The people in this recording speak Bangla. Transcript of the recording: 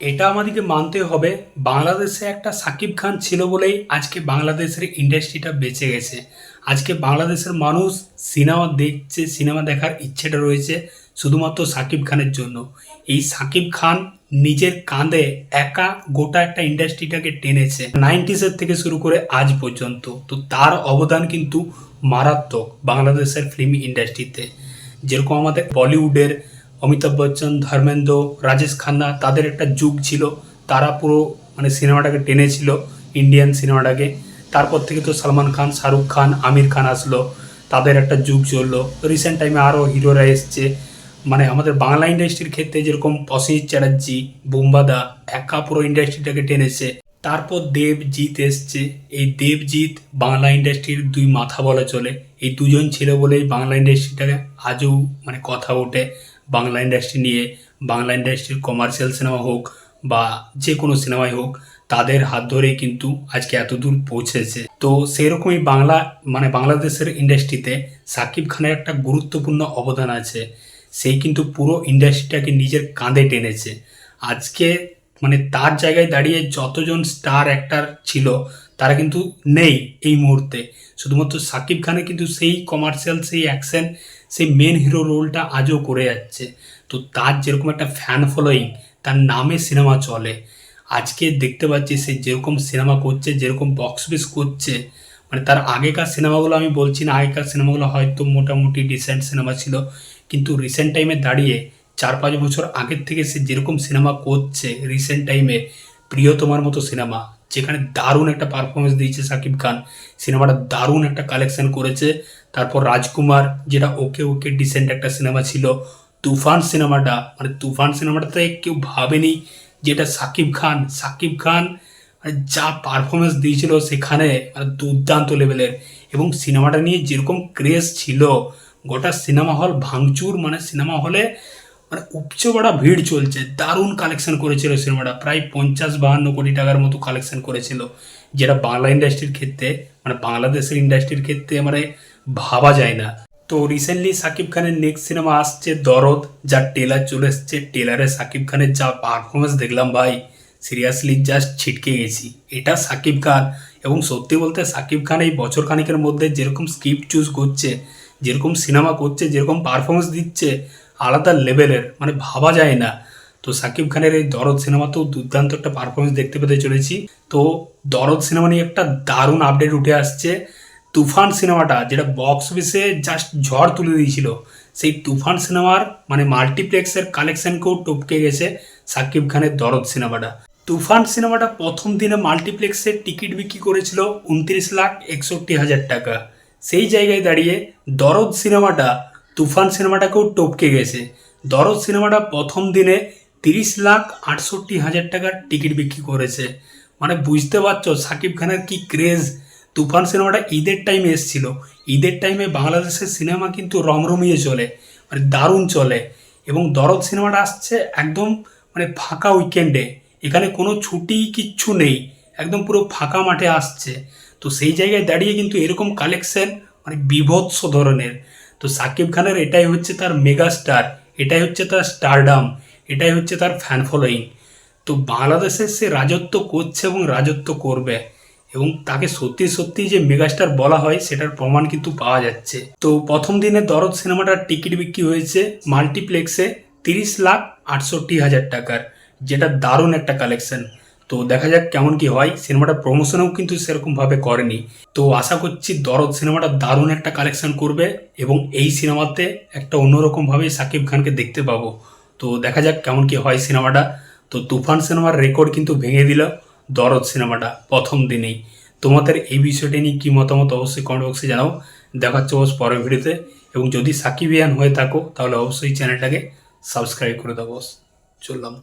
এটা আমাদেরকে মানতে হবে, বাংলাদেশে একটা সাকিব খান ছিল বলেই আজকে বাংলাদেশের ইন্ডাস্ট্রিটা বেঁচে গেছে। আজকে বাংলাদেশের মানুষ সিনেমা দেখছে, সিনেমা দেখার ইচ্ছেটা রয়েছে শুধুমাত্র সাকিব খানের জন্য। এই সাকিব খান নিজের কাঁধে একা গোটা একটা ইন্ডাস্ট্রিটাকে টেনেছে। নাইনটিসের থেকে শুরু করে আজ পর্যন্ত। তো তার অবদান কিন্তু মারাত্মক বাংলাদেশের ফিল্ম ইন্ডাস্ট্রিতে যেরকম আমাদের বলিউডের অমিতাভ বচ্চন, ধর্মেন্দ্র, রাজেশ খান্না, তাদের একটা যুগ ছিল। তারা পুরো মানে সিনেমাটাকে টেনেছিল ইন্ডিয়ান সিনেমাটাকে। তারপর থেকে তো সালমান খান, শাহরুখ খান, আমির খান আসলো। তাদের একটা যুগ চলল। রিসেন্ট টাইমে আরও হিরোরা এসছে। মানে আমাদের বাংলা ইন্ডাস্ট্রির ক্ষেত্রে যেরকম অসিত চ্যাটার্জি বুম্বাদা একা পুরো ইন্ডাস্ট্রিটাকে টেনেছে। তারপর দেবজিৎ এসছে। এই দেবজিৎ বাংলা ইন্ডাস্ট্রির দুই মাথা বলা চলে। এই দুজন ছিল বলেই বাংলা ইন্ডাস্ট্রিটাকে আজও মানে কথা ওঠে। বাংলা ইন্ডাস্ট্রি নিয়ে, বাংলা ইন্ডাস্ট্রির কমার্শিয়াল সিনেমা হোক বা যে কোনো সিনেমাই হোক, তাদের হাত ধরেই কিন্তু আজকে এত দূর পৌঁছেছে। তো সেরকমই বাংলা মানে বাংলাদেশের ইন্ডাস্ট্রিতে সাকিব খানের একটা গুরুত্বপূর্ণ অবদান আছে। সেই কিন্তু পুরো ইন্ডাস্ট্রিটাকে নিজের কাঁধে টেনেছে। আজকে মানে তার জায়গায় দাঁড়িয়ে যতজন স্টার অ্যাক্টার ছিল, তারা কিন্তু নেই এই মুহূর্তে। শুধুমাত্র সাকিব খানে কিন্তু সেই কমার্শিয়াল সেই অ্যাকশন সেই মেন হিরো রোলটা আজও করে যাচ্ছে। তো তার যেরকম একটা ফ্যান ফলোয়িং তার নামে সিনেমা চলে। আজকে দেখতে পাচ্ছি সে যেরকম সিনেমা করছে, যেরকম বক্স অফিস করছে মানে তার আগেকার সিনেমাগুলো আমি বলছি না, আগেকার সিনেমাগুলো হয়তো মোটামুটি ডিসেন্ট সিনেমা ছিল, কিন্তু রিসেন্ট টাইমে দাঁড়িয়ে চার পাঁচ বছর আগের থেকে সে যেরকম সিনেমা করছে রিসেন্ট টাইমে প্রিয়তমার মতো সিনেমা, যেখানে দারুণ একটা পারফরমেন্স দিয়েছে সাকিব খান, সিনেমাটা দারুণ একটা কালেকশন করেছে। তারপর রাজকুমার, যেটা ওকে ওকে ডিসেন্ট একটা সিনেমা ছিল। তুফান সিনেমাটা মানে তুফান সিনেমাটাতে কেউ ভাবেনি যেটা সাকিব খান। সাকিব খান মানে যা পারফরমেন্স দিয়েছিল সেখানে মানে দুর্দান্ত লেভেলের এবং সিনেমাটা নিয়ে যেরকম ক্রেজ ছিল, গোটা সিনেমা হল ভাঙচুর মানে সিনেমা হলে মানে উপচে বড়া ভিড় চলছে, দারুণ কালেকশন করেছিল সিনেমাটা প্রায় পঞ্চাশ বাহান্ন কোটি টাকার মতো কালেকশন করেছিল, যেটা বাংলা ইন্ডাস্ট্রির ক্ষেত্রে মানে বাংলাদেশের ইন্ডাস্ট্রির ক্ষেত্রে মানে ভাবা যায় না। তো রিসেন্টলি সাকিব খানের নেক্সট সিনেমা আসছে দরদ যার টেলার চলে এসছে। টেলারে সাকিব খানের যা পারফরমেন্স দেখলাম ভাই সিরিয়াসলি জাস্ট ছিটকে গেছি। এটা সাকিব খান, এবং সত্যি বলতে সাকিব খান এই বছর খানিকের মধ্যে যেরকম স্ক্রিপ্ট চুজ করছে, যেরকম সিনেমা করছে, যেরকম পারফরমেন্স দিচ্ছে আলাদা লেভেলের মানে ভাবা যায় না। তো সাকিব খানের এই দরদ সিনেমাতেও দুর্দান্ত একটা পারফরমেন্স দেখতে পেতে চলেছি। তো দরদ সিনেমা নিয়ে একটা দারুণ আপডেট উঠে আসছে। তুফান সিনেমাটা, যেটা বক্স অফিসে জাস্ট ঝড় তুলে দিয়েছিল, সেই তুফান সিনেমার মানে মাল্টিপ্লেক্সের কালেকশনকেও টপকে গেছে সাকিব খানের দরদ সিনেমাটা। তুফান সিনেমাটা প্রথম দিনে মাল্টিপ্লেক্সের টিকিট বিক্রি করেছিল উনত্রিশ লাখ একষট্টি হাজার টাকা। সেই জায়গায় দাঁড়িয়ে দরদ সিনেমাটা তুফান সিনেমাটাকেও টপকে গেছে। দরদ সিনেমাটা প্রথম দিনে তিরিশ লাখ আটষট্টি হাজার টাকার টিকিট বিক্রি করেছে। মানে বুঝতে পারছ সাকিব খানের কি ক্রেজ তুফান সিনেমাটা ঈদের টাইমে এসেছিল। ঈদের টাইমে বাংলাদেশের সিনেমা কিন্তু রমরমিয়ে চলে মানে দারুণ চলে। এবং দরদ সিনেমাটা আসছে একদম মানে ফাঁকা উইকেন্ডে এখানে কোনো ছুটি কিচ্ছু নেই, একদম পুরো ফাঁকা মাঠে আসছে। তো সেই জায়গায় দাঁড়িয়ে কিন্তু এরকম কালেকশন মানে বিভৎস ধরনের। তো সাকিব খানের এটাই হচ্ছে তার মেগা স্টার এটাই হচ্ছে তার স্টারডাম এটাই হচ্ছে তার ফ্যান ফলোয়িং তো বাংলাদেশে সে রাজত্ব করছে এবং রাজত্ব করবে এবং তাকে সত্যি সত্যি যে মেগাস্টার বলা হয় সেটার প্রমাণ কিন্তু পাওয়া যাচ্ছে। তো প্রথম দিনে দরদ সিনেমাটার টিকিট বিক্রি হয়েছে মাল্টিপ্লেক্সে তিরিশ লাখ আটষট্টি হাজার টাকার, যেটা দারুণ একটা কালেকশন তো দেখা যাক কেমন কি হয়। সিনেমাটা প্রমোশনও কিন্তু সেরকমভাবে করেনি। তো আশা করছি দরদ সিনেমাটা দারুণ একটা কালেকশন করবে এবং এই সিনেমাতে একটা অন্যরকমভাবে সাকিব খানকে দেখতে পাবো। তো দেখা যাক কেমন কি হয় সিনেমাটা। তো তুফান সিনেমার রেকর্ড কিন্তু ভেঙে দিল দরদ সিনেমাটা প্রথম দিনেই। তোমাদের এই বিষয়টি নিয়ে কী মতামত অবশ্যই কমেন্ট বক্সে জানাও। দেখাচ্ছে বস পরের ভিডিওতে। এবং যদি সাকিবিয়ান হয়ে থাকো, তাহলে অবশ্যই চ্যানেলটাকে সাবস্ক্রাইব করে দেবো চললাম।